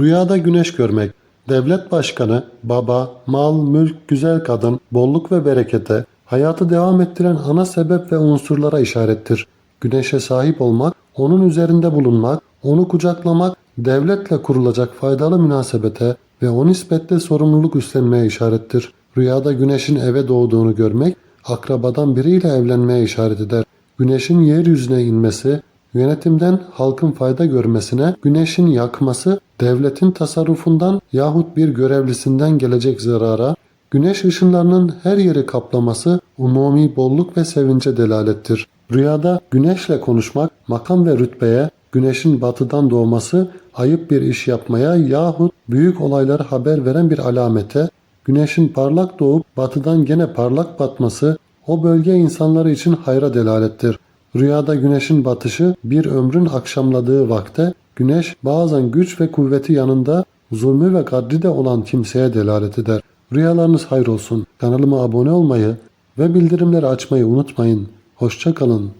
Rüyada güneş görmek, devlet başkanı, baba, mal, mülk, güzel kadın, bolluk ve berekete, hayatı devam ettiren ana sebep ve unsurlara işarettir. Güneşe sahip olmak, onun üzerinde bulunmak, onu kucaklamak, devletle kurulacak faydalı münasebete ve o nispetle sorumluluk üstlenmeye işarettir. Rüyada güneşin eve doğduğunu görmek, akrabadan biriyle evlenmeye işaret eder. Güneşin yeryüzüne inmesi, yönetimden halkın fayda görmesine, güneşin yakması, devletin tasarrufundan yahut bir görevlisinden gelecek zarara, güneş ışınlarının her yeri kaplaması umumi bolluk ve sevince delalettir. Rüyada güneşle konuşmak, makam ve rütbeye, güneşin batıdan doğması, ayıp bir iş yapmaya yahut büyük olayları haber veren bir alamete, güneşin parlak doğup batıdan gene parlak batması, o bölge insanları için hayra delalettir. Rüyada güneşin batışı bir ömrün akşamladığı vakte güneş bazen güç ve kuvveti yanında zulmü ve gadri de olan kimseye delalet eder. Rüyalarınız hayır olsun. Kanalıma abone olmayı ve bildirimleri açmayı unutmayın. Hoşça kalın.